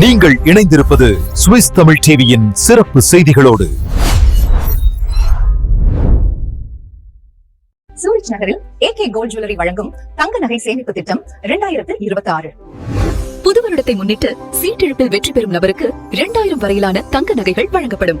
நீங்கள் இணைந்திருப்பது சுவிஸ் தமிழ் டிவியின் சிறப்பு செய்திகளோடு. சூரிச் நகரில் ஏகே கோல்ட் ஜுவல்லரி வழங்கும் தங்க நகை சேமிப்பு திட்டம் இரண்டாயிரத்து இருபத்தி ஆறு புது வருடத்தை முன்னிட்டு சீட்டெழுப்பில் வெற்றி பெறும் நபருக்கு இரண்டாயிரம் வரையிலான தங்க நகைகள் வழங்கப்படும்.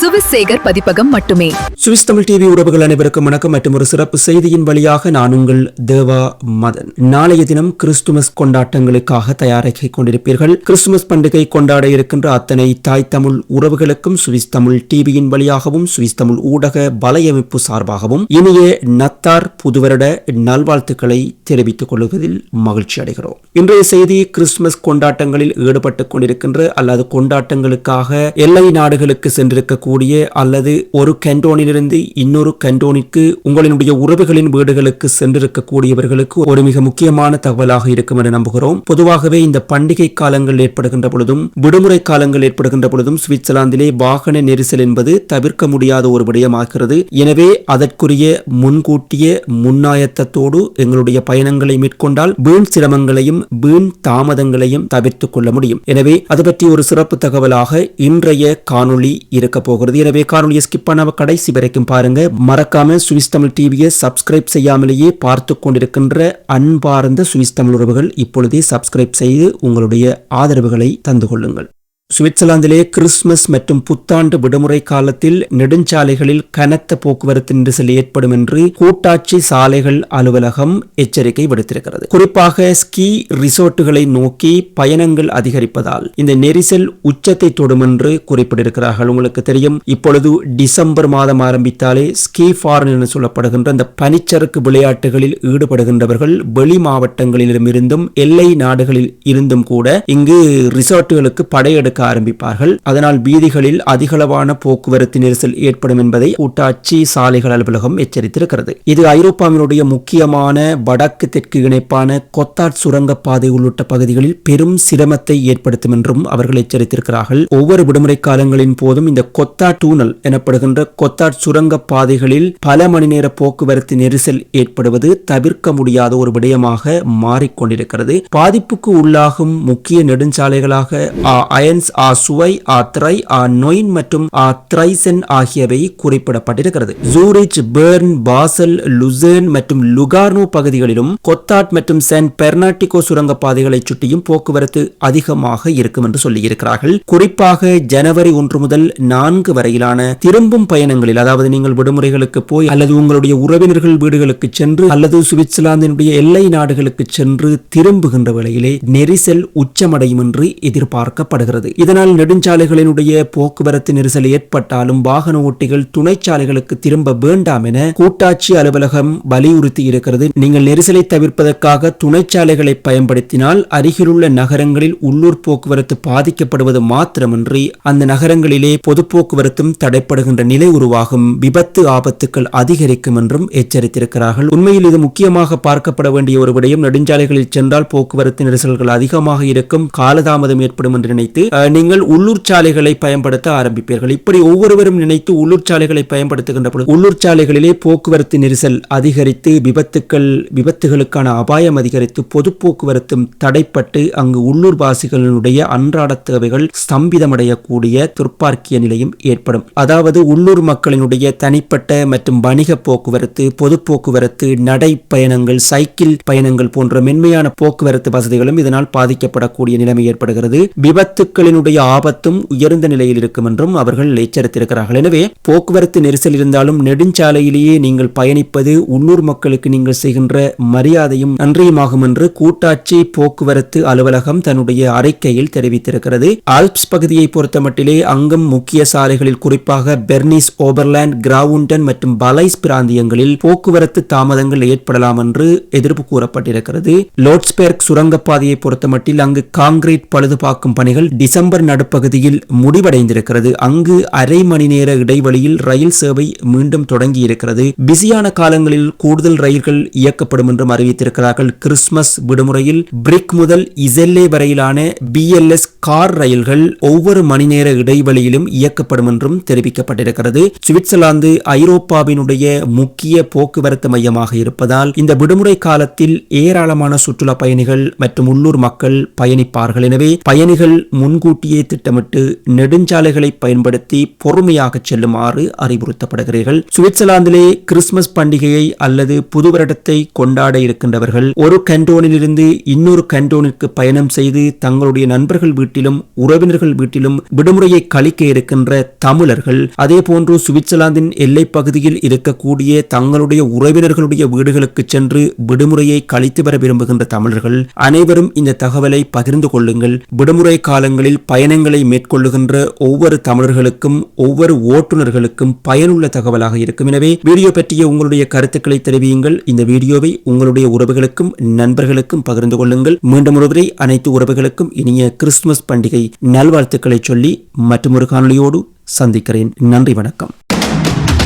சுவிசேகர் பதிப்பகம் மட்டுமே. சுவிஸ் தமிழ் டிவி உறவுகள் அனைவருக்கும் வணக்கம் மற்றும் ஒரு சிறப்பு செய்தியின் வழியாக நான் உங்கள் தேவா மதன். நாளைய தினம் கிறிஸ்துமஸ் கொண்டாட்டங்களுக்காக தயாராகி கொண்டிருப்பீர்கள். கிறிஸ்துமஸ் பண்டிகை கொண்டாட இருக்கின்ற அத்தனை தாய் தமிழ் உறவுகளுக்கும் சுவிஸ் தமிழ் டிவியின் வழியாகவும் சுவிஸ் தமிழ் ஊடக வலையமைப்பு சார்பாகவும் இனிய நத்தார் புதுவருட நல்வாழ்த்துக்களை தெரிவித்துக் கொள்வதில் மகிழ்ச்சி அடைகிறோம். இன்றைய செய்தி கிறிஸ்துமஸ் கொண்டாட்டங்களில் ஈடுபட்டுக் கொண்டிருக்கின்ற அல்லது கொண்டாட்டங்களுக்காக எல்லை நாடுகளுக்கு சென்றிருக்க சென்றிருக்கக்கூடிய அல்லது ஒரு கண்டோனிலிருந்து இன்னொரு கண்டோனிற்கு உங்களினுடைய உறவுகளின் வீடுகளுக்கு சென்றிருக்கக்கூடியவர்களுக்கு ஒரு மிக முக்கியமான தகவலாக இருக்கும் என நம்புகிறோம். பொதுவாகவே இந்த பண்டிகை காலங்கள் ஏற்படுகின்ற பொழுதும் விடுமுறை காலங்கள் ஏற்படுகின்ற பொழுதும் சுவிட்சர்லாந்திலே வாகன நெரிசல் என்பது தவிர்க்க முடியாத ஒரு விடயமாகிறது. எனவே அதற்குரிய முன்கூட்டிய முன்னாயத்தத்தோடு எங்களுடைய பயணங்களை மேற்கொண்டால் வீண் சிரமங்களையும் வீண் தாமதங்களையும் தவிர்த்துக் கொள்ள முடியும். எனவே அது பற்றி ஒரு சிறப்பு தகவலாக இன்றைய காணொளி இருக்க போகிறது. எனவே காணொலியை ஸ்கிப் பண்ணாம கடைசி வரைக்கும் பாருங்க. மறக்காம சுவிஸ் தமிழ் டிவியை சப்ஸ்கிரைப் செய்யாமலேயே பார்த்து கொண்டிருக்கின்ற அன்பார்ந்த சுவிஸ் தமிழ் உறவுகள் இப்பொழுதே சப்ஸ்கிரைப் செய்து உங்களுடைய ஆதரவுகளை தந்து கொள்ளுங்கள். சுவிட்சர்லாந்திலே கிறிஸ்துமஸ் மற்றும் புத்தாண்டு விடுமுறை காலத்தில் நெடுஞ்சாலைகளில் கனத்த போக்குவரத்து நெரிசல் ஏற்படும் என்று கூட்டாட்சி சாலைகள் அலுவலகம் எச்சரிக்கை விடுத்திருக்கிறது. குறிப்பாக ஸ்கீ ரிசோர்ட்டுகளை நோக்கி பயணங்கள் அதிகரிப்பதால் இந்த நெரிசல் உச்சத்தை தொடும் என்று குறிப்பிட்டிருக்கிறார்கள். உங்களுக்கு தெரியும் இப்பொழுது டிசம்பர் மாதம் ஆரம்பித்தாலே ஸ்கீ ஃபாரன் என சொல்லப்படுகின்ற அந்த பனிச்சறுக்கு விளையாட்டுகளில் ஈடுபடுகின்றவர்கள் வெளி மாவட்டங்களிலுமிருந்தும் எல்லை நாடுகளில் இருந்தும் கூட இங்கு ரிசோர்ட்டுகளுக்கு படையெடுக்க ஆரம்பிப்பார்கள். அதனால் வீதிகளில் அதிகளவான போக்குவரத்து நெரிசல் ஏற்படும் என்பதை கூட்டாட்சி சாலைகள் அலுவலகம் எச்சரித்திருக்கிறது. இது ஐரோப்பாவினுடைய முக்கியமான வடக்கு தெற்கு இணைப்பான கொத்தாட் சுரங்கப்பாதை உள்ளிட்ட பகுதிகளில் பெரும் சிரமத்தை ஏற்படுத்தும் என்றும் அவர்கள் எச்சரித்திருக்கிறார்கள். ஒவ்வொரு விடுமுறை காலங்களின் போதும் இந்த கொத்தாட் டூனல் எனப்படுகின்ற கொத்தாட் சுரங்க பாதைகளில் பல மணி நேர போக்குவரத்து நெரிசல் ஏற்படுவது தவிர்க்க முடியாத ஒரு விடயமாக மாறிக்கொண்டிருக்கிறது. பாதிப்புக்கு உள்ளாகும் முக்கிய நெடுஞ்சாலைகளாக அயன்ஸ் ஆ சுவை ஆ த்ரை ஆ நொயின் மற்றும் ஆ த்ரைசென் ஆகியவை குறிப்பிடப்பட்டிருக்கிறது. ஜூரிச் பேர்ன் பாசல் லுசேன் மற்றும் லுகார்னோ பகுதிகளிலும் கொத்தாட் மற்றும் சென்ட் பெர்னாட்டிகோ சுரங்கப்பாதைகளை சுற்றியும் போக்குவரத்து அதிகமாக இருக்கும் என்று சொல்லியிருக்கிறார்கள். குறிப்பாக ஜனவரி ஒன்று முதல் நான்கு வரையிலான திரும்பும் பயணங்களில் அதாவது நீங்கள் விடுமுறைகளுக்கு போய் அல்லது உங்களுடைய உறவினர்கள் வீடுகளுக்கு சென்று அல்லது சுவிட்சர்லாந்தினுடைய எல்லை நாடுகளுக்கு சென்று திரும்புகின்ற வேளையிலே நெரிசல் உச்சமடையும் என்று எதிர்பார்க்கப்படுகிறது. இதனால் நெடுஞ்சாலைகளினுடைய போக்குவரத்து நெரிசல் ஏற்பட்டாலும் வாகன ஓட்டிகள் துணைச்சாலைகளுக்கு திரும்ப வேண்டாம் என கூட்டாட்சி அலுவலகம் வலியுறுத்தி இருக்கிறது. நீங்கள் நெரிசலை தவிர்ப்பதற்காக துணைச்சாலைகளை பயன்படுத்தினால் அருகிலுள்ள நகரங்களில் உள்ளூர் போக்குவரத்து பாதிக்கப்படுவது மாத்திரமின்றி அந்த நகரங்களிலே பொது போக்குவரத்தும் தடைப்படுகின்ற நிலை உருவாகும். விபத்து ஆபத்துக்கள் அதிகரிக்கும் என்றும் எச்சரித்திருக்கிறார்கள். உண்மையில் இது முக்கியமாக பார்க்கப்பட வேண்டிய ஒரு விடயம். நெடுஞ்சாலைகளில் சென்றால் போக்குவரத்து நெரிசல்கள் அதிகமாக இருக்கும். காலதாமதம் ஏற்படும் என்று நினைத்து நீங்கள் உள்ளூர் சாலைகளை பயன்படுத்த ஆரம்பிப்பீர்கள். இப்படி ஒவ்வொருவரும் நினைத்து உள்ளூர் சாலைகளை பயன்படுத்துகின்ற பொழுது உள்ளூர் சாலைகளிலே போக்குவரத்து நெரிசல் அதிகரித்து விபத்துக்கள் விபத்துகளுக்கான அபாயம் அதிகரித்து பொது போக்குவரத்தும் தடைப்பட்டு அங்கு உள்ளூர் வாசிகளினுடைய அன்றாட தேவைகள் ஸ்தம்பிதமடையக்கூடிய துர்ப்பார்க்கிய நிலையும் ஏற்படும். அதாவது உள்ளூர் மக்களினுடைய தனிப்பட்ட மற்றும் வணிக போக்குவரத்து பொது போக்குவரத்து நடை பயணங்கள் சைக்கிள் பயணங்கள் போன்ற மென்மையான போக்குவரத்து வசதிகளும் இதனால் பாதிக்கப்படக்கூடிய நிலைமை ஏற்படுகிறது. விபத்துக்களில் உயிர்களினுடைய ஆபத்தும் உயர்ந்த நிலையில் இருக்கும் என்றும் அவர்கள் எச்சரித்திருக்கிறார்கள். எனவே போக்குவரத்து நெரிசல் இருந்தாலும் நெடுஞ்சாலையிலேயே நீங்கள் பயணிப்பது உள்ளூர் மக்களுக்கு நீங்கள் செய்கின்ற மரியாதையும் நன்றியுமாகும் என்று கூட்டாட்சி போக்குவரத்து அலுவலகம் தன்னுடைய அறிக்கையில் தெரிவித்திருக்கிறது. ஆல்ப்ஸ் பகுதியை பொறுத்தமட்டிலே அங்கும் முக்கிய சாலைகளில் குறிப்பாக பெர்னிஸ் ஓபர்லேண்ட் கிராவுண்டன் மற்றும் பலைஸ் பிராந்தியங்களில் போக்குவரத்து தாமதங்கள் ஏற்படலாம் என்று எதிர்ப்பு கூறப்பட்டிருக்கிறது. லோட்ஸ்பெர்க் சுரங்கப்பாதையை பொறுத்தமட்டில் அங்கு காங்கிரீட் பழுதுபார்க்கும் பணிகள் டிசம்பர் நடுப்பகுதியில் முடிவடைந்திருக்கிறது. அங்கு அரை மணி நேர இடைவெளியில் ரயில் சேவை மீண்டும் தொடங்கியிருக்கிறது. பிஸியான காலங்களில் கூடுதல் ரயில்கள் இயக்கப்படும் என்றும் அறிவித்திருக்கிறார்கள். கிறிஸ்துமஸ் விடுமுறையில் பிரிக் முதல் இசெல்லே வரையிலான பிஎல்எஸ் கார் ரயில்கள் ஒவ்வொரு மணி நேர இடைவெளியிலும் இயக்கப்படும் என்றும் தெரிவிக்கப்பட்டிருக்கிறது. சுவிட்சர்லாந்து ஐரோப்பாவினுடைய முக்கிய போக்குவரத்து மையமாக இருப்பதால் இந்த விடுமுறை காலத்தில் ஏராளமான சுற்றுலா பயணிகள் மற்றும் உள்ளூர் மக்கள் பயணிப்பார்கள். எனவே பயணிகள் முன்கூட்டியே திட்டமிட்டு நெடுஞ்சாலைகளை பயன்படுத்தி பொறுமையாக செல்லுமாறு அறிவுறுத்தப்படுகிறீர்கள். சுவிட்சர்லாந்திலே கிறிஸ்துமஸ் பண்டிகையை அல்லது புது வருடத்தை கொண்டாட இருக்கின்றவர்கள் ஒரு கண்டோனிலிருந்து இன்னொரு கண்டோனிற்கு பயணம் செய்து தங்களுடைய நண்பர்கள் வீட்டிலும் உறவினர்கள் வீட்டிலும் விடுமுறையை கழிக்க இருக்கின்ற தமிழர்கள் அதே போன்று சுவிட்சர்லாந்தின் எல்லைப் பகுதியில் இருக்கக்கூடிய தங்களுடைய உறவினர்களுடைய வீடுகளுக்கு சென்று விடுமுறையை கழித்து வர விரும்புகின்ற தமிழர்கள் அனைவரும் இந்த தகவலை பகிர்ந்து கொள்ளுங்கள். விடுமுறை காலங்களில் பயணங்களை மேற்கொள்ளுகின்ற ஒவ்வொரு தமிழர்களுக்கும் ஒவ்வொரு ஓட்டுநர்களுக்கும் பயனுள்ள தகவலாக இருக்கும். எனவே வீடியோ பற்றிய உங்களுடைய கருத்துக்களை தெரிவியுங்கள். இந்த வீடியோவை உங்களுடைய உறவுகளுக்கும் நண்பர்களுக்கும் பகிர்ந்து கொள்ளுங்கள். மீண்டும் ஒருவரை அனைத்து உறவுகளுக்கும் இனிய கிறிஸ்துமஸ் பண்டிகை நல்வாழ்த்துக்களை சொல்லி மற்றொரு காணொலியோடு சந்திக்கிறேன். நன்றி வணக்கம்.